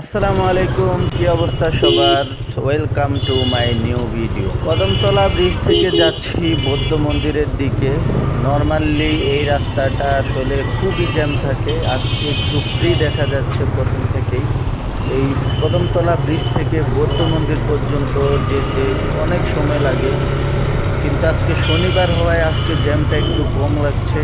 আসসালামু আলাইকুম, কি অবস্থা সবার? Welcome to my new video Kadamtala bridge থেকে যাচ্ছি বৌদ্ধ মন্দিরের দিকে। নর্মালি এই রাস্তাটা আসলে খুবই জ্যাম থাকে। আজকে একটু ফ্রি দেখা যাচ্ছে প্রথম থেকেই। এই কদমতলা ব্রিজ থেকে বৌদ্ধ মন্দির পর্যন্ত যেতে অনেক সময় লাগে। কিন্তু আজকে শনিবার হওয়ায় আজকে জ্যামটা একটু কম লাগছে।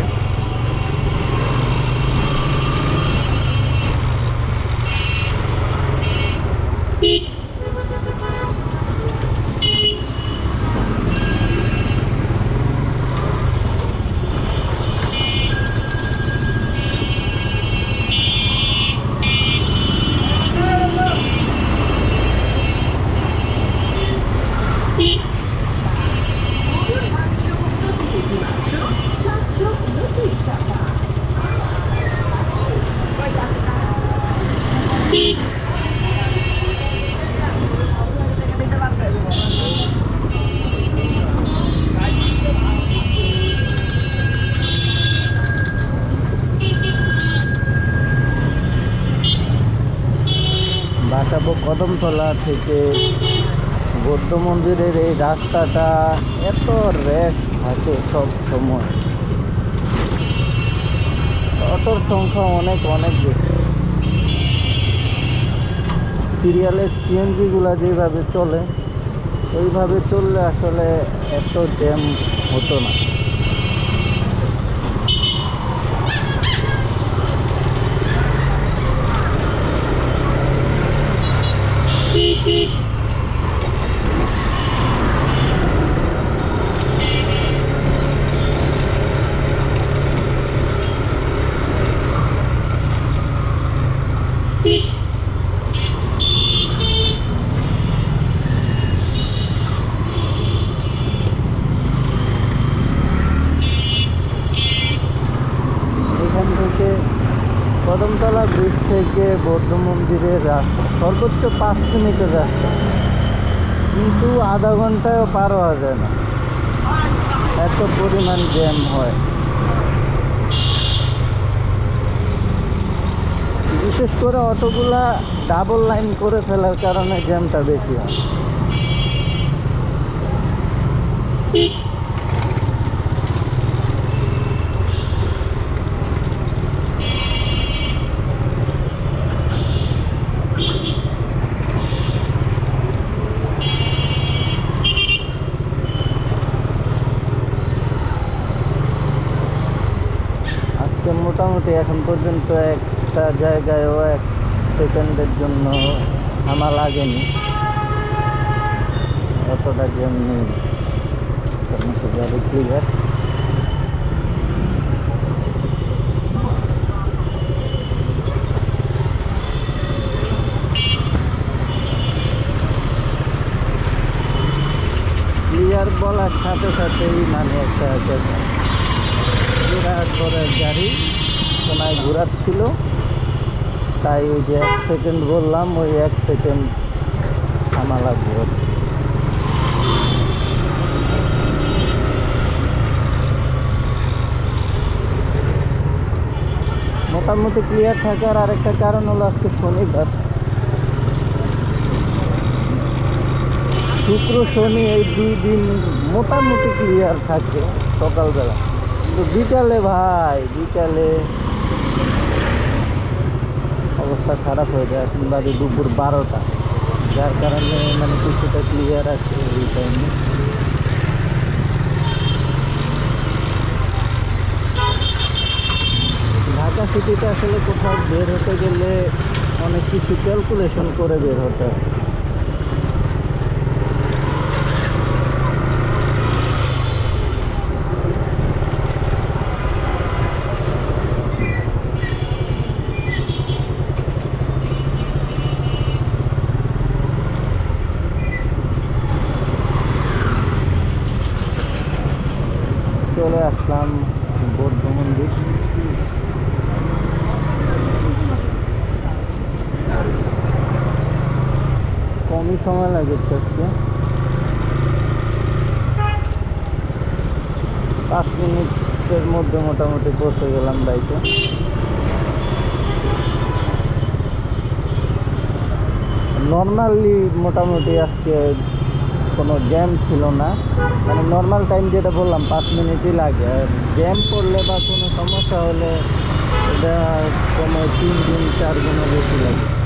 বাসাবো কদমতলা থেকে বৌদ্ধ মন্দিরের এই রাস্তাটা এত র্যাশ থাকে সব সময়। অটোর সংখ্যা অনেক অনেক বেশি। সিরিয়ালের সিএনজিগুলো যেভাবে চলে, ওইভাবে চললে আসলে এত জ্যাম হতো না এখান থেকে কদমতলা ব্রিজ থেকে বৌদ্ধ মন্দিরের রাস্তা। সর্বোচ্চ পাঁচ মিনিটের রাস্তা। কিন্তু আধা ঘন্টায়ও পার হওয়া যায় না। এত পরিমাণ জ্যাম হয়। বিশেষ করে অটোগুলা ডাবল লাইন করে ফেলার কারণে জ্যামটা বেশি হয়। আজকে মোটামুটি এখন পর্যন্ত একটা জায়গায়ও এক সেকেন্ডের জন্য থামা লাগেনি। অতটা জ্যাম নেই ক্লিয়ার বলার সাথে সাথেই মানে একটা জায়গা বিরাট গাড়ি কোনায় ঘোরাচ্ছিল। তাই ওই যে এক সেকেন্ড বললাম, ওই এক সেকেন্ড থামা লাগবে মোটামুটি ক্লিয়ার থাকার আরেকটা কারণ হলো আজকে শনিবার। শুক্র, শনি এই দুই দিন মোটামুটি ক্লিয়ার থাকে সকালবেলা। বিকালে ভাই, বিকালে অবস্থা খারাপ হয়ে যায় এখন বাড়ি দুপুর বারোটা। যার কারণে মানে কিছুটা ক্লিয়ার আছে এই টাইমে ঢাকা সিটিতে আসলে কোথাও বের হতে গেলে অনেক কিছু ক্যালকুলেশন করে বের হতে হয় চলে আসলাম বৌদ্ধ মন্দির কমই সময় লাগেছে আজকে। পাঁচ মিনিটের মধ্যে মোটামুটি পৌঁছে গেলাম বাইকে নর্মালি মোটামুটি আজকে কোনো জ্যাম ছিল না। মানে নর্মাল টাইম যেটা বললাম, পাঁচ মিনিটই লাগে। জ্যাম পড়লে বা কোনো সমস্যা হলে এটা সময় তিন দিন, চার দিনও বেশি লাগে।